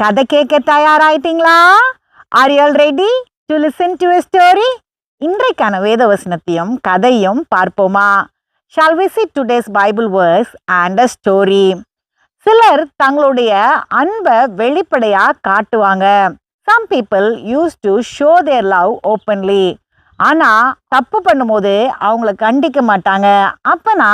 கதை கேட்க தயாராயிட்டீங்களா? Are you ready to listen to story இன்றைக்கான வேதவசனத்தையும் கதையும் பார்ப்போமா? Shall visit today's Bible verse and a story சிலர் தங்களுடைய அன்பை வெளிப்படையாக காட்டுவாங்க. Some people use to show their love openly ஆனால் தப்பு பண்ணும்போது அவங்கள கண்டிக்க மாட்டாங்க. அப்பனா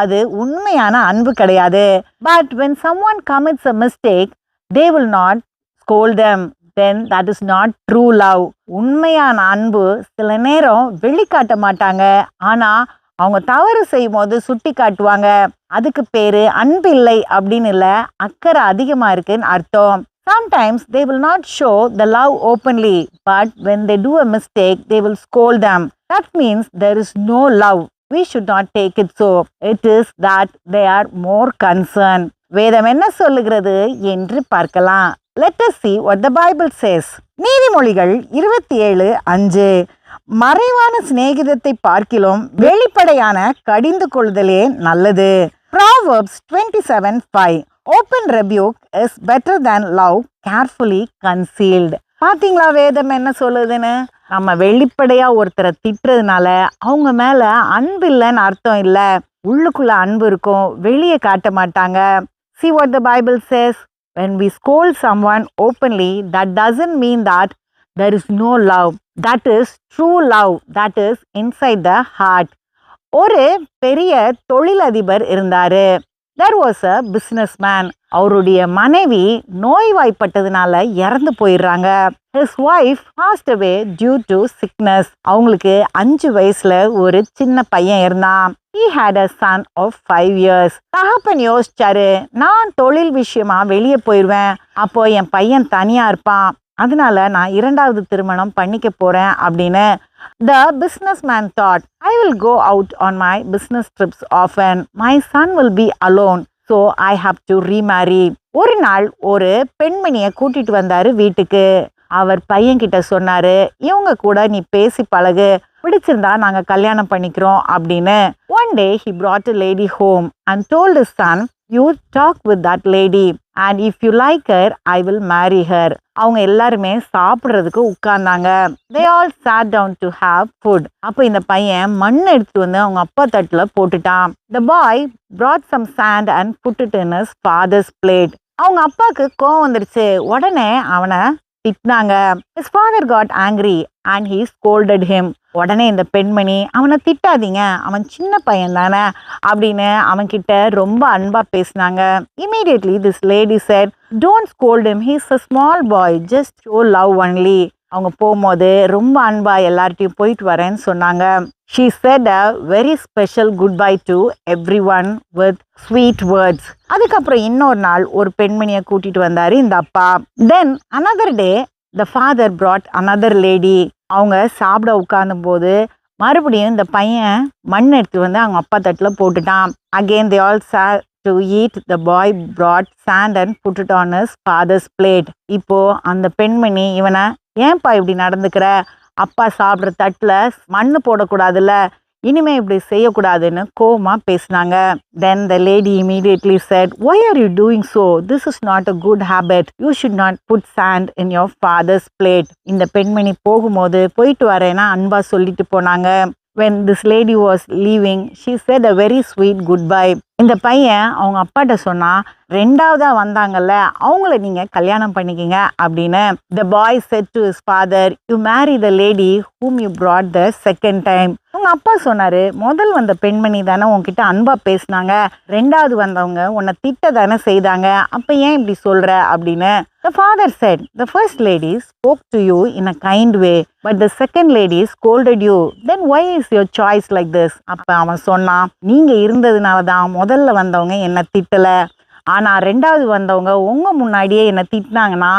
அது உண்மையான அன்பு கிடையாது. But when someone commits a mistake they will not scold them then that is not true love உண்மையான அன்பு சில நேரம் வெளிக்காட்ட மாட்டாங்க ஆனால் அவங்க தவறு செய்யும் போது சுட்டி காட்டுவாங்க அதுக்கு பேர் அன்பில்லை அப்படின்னு இல்லை அக்கறை அதிகமாக இருக்குன்னு அர்த்தம் sometimes they will not show the love openly but when they do a mistake they will scold them that means there is no love we should not take it so. It is that they are more concern வேதம் என்ன சொல்லுகிறது என்று பார்க்கலாம். Let see what the Bible says நீதிமொழிகள் இருபத்தி ஏழு அஞ்சு. மறைவான சிநேகிதத்தை பார்க்கிலும் வெளிப்படையான கடிந்து கொள்ளுதலே நல்லது. Proverbs twenty seven five open rebuke is better than love carefully concealed பார்த்தீங்களா வேதம் என்ன சொல்லுதுன்னு? நம்ம வெளிப்படையாக ஒருத்தரை திட்டுறதுனால அவங்க மேலே அன்பு இல்லைன்னு அர்த்தம் இல்லை. உள்ளுக்குள்ள அன்பு இருக்கும் வெளியே காட்ட மாட்டாங்க. See what the bible says when we scold someone openly that doesn't mean that there is no love that is true love that is inside the heart ஒரு பெரிய தொழிலதிபர் இருந்தாரு வாஸ் அ பிஸ்னஸ் மேன் அவருடைய மனைவி நோய்வாய்ப்பட்டதுனால இறந்து போயிடுறாங்க his wife passed away due to sickness அவங்களுக்கு அஞ்சு வயசுல ஒரு சின்ன பையன் இருந்தான் he had a son of five years தகப்பன் யோசிச்சாரு நான் தொழில் விஷயமா வெளியே போயிடுவேன் அப்போ என் பையன் தனியாக இருப்பான் அதனால நான் இரண்டாவது திருமணம் பண்ணிக்க போகிறேன் அப்படின்னு the business man thought I will go out on my business trips often my son will be alone so I have to remarry ஒரு நாள் ஒரு பெண்மணியை கூட்டிகிட்டு வந்தார் வீட்டுக்கு அவர் பையன்கிட்ட சொன்னார் இவங்க கூட நீ பேசி பழகு பிடிச்சிருந்தா நாங்கள் கல்யாணம் பண்ணிக்கிறோம் அப்படின்னு. One day he brought a lady home and told son you talk with that lady and if you like her I will marry her அவங்க எல்லாருமே சாப்பிட்றதுக்கு உட்கார்ந்தாங்க. They all sat down to have food அப்போ இந்த பையன் மண் எடுத்துட்டு வந்து அவங்க அப்பா தட்டில் போட்டுட்டான். The boy brought some sand and put it in father's plate அவங்க அப்பாவுக்கு கோவம் வந்துருச்சு. உடனே அவனை திட்டினாங்க. His father got angry and he scolded him உடனே இந்த பெண்மணி அவனை திட்டாதீங்க. அவன் சின்ன பையன் தானே. அப்படின்னு அவன்கிட்ட ரொம்ப அன்பா பேசினாங்க. Immediately this lady said don't scold him he's a small boy just show love only அவங்க போகும்போது ரொம்ப அன்பாக எல்லார்ட்டையும் போயிட்டு வரேன்னு சொன்னாங்க. She said a very special goodbye to everyone with sweet words அதுக்கப்புறம் இன்னொரு நாள் ஒரு பெண்மணியை கூட்டிட்டு வந்தார் இந்த அப்பா. Then another day the father brought another lady அவங்க சாப்பிட உட்காந்தும் போது மறுபடியும் இந்த பையன் மண் எடுத்து வந்து அவங்க அப்பா தட்டில் போட்டுட்டான். Again they all saw to eat the boy brought sand and put it on on father's father's இப்போது அந்த பெண்மணி இவனை ஏன்பா இப்படி நடந்துக்கிற? அப்பா சாப்பிட்ற தட்டில் மண்ணு போடக்கூடாதுல்ல? இனிமே இப்படி செய்யக்கூடாதுன்னு கோவமா பேசினாங்க. Then the lady immediately said why are you doing so this is not a good habit you should not put sand in your father's plate இந்த பெண்மணி போகும்போது போயிட்டு வரேன்னா அன்பாக சொல்லிட்டு போனாங்க. When this lady was leaving she said a very sweet good bye இந்த பையன் அவங்க அப்பாட்ட சொன்னால் ரெண்டாவதாக வந்தாங்கல்ல அவங்கள நீங்கள் கல்யாணம் பண்ணிக்கிங்க அப்படின்னு the boy said to his father you marry the lady whom you brought the second time அப்பா சொன்னார் முதல் வந்த பெண்மணி தானே உன்கிட்ட அன்பாக பேசினாங்க ரெண்டாவது வந்தவங்க உன்னை திட்ட தானே செய்தாங்க அப்போ ஏன் இப்படி சொல்கிற அப்படின்னு the father said the first lady spoke to you in a kind way but the second lady scolded you then why is your choice like this அப்போ அவன் சொன்னான் நீங்கள் இருந்ததுனால தான் முதல்ல வந்தவங்க என்னை திட்டலை. ஆனால் ரெண்டாவது வந்தவங்க உங்கள் முன்னாடியே என்னை திட்டினாங்கன்னா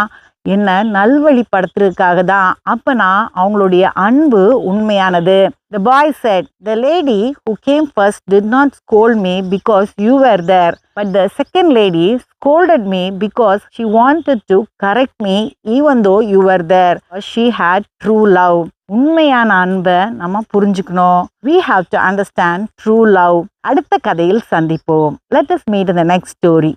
என்னை நல்வழிப்படுத்துறதுக்காக தான் அப்போ நான் அவங்களுடைய அன்பு உண்மையானது the boy said the lady who came first did not scold me because you were there but the second lady scolded me because she wanted to correct me even though you were there she had true love உண்மையான அன்பை நம்ம புரிஞ்சுக்கணும் we have to understand true love அடுத்த கதையில் சந்திப்போம் let us meet the next story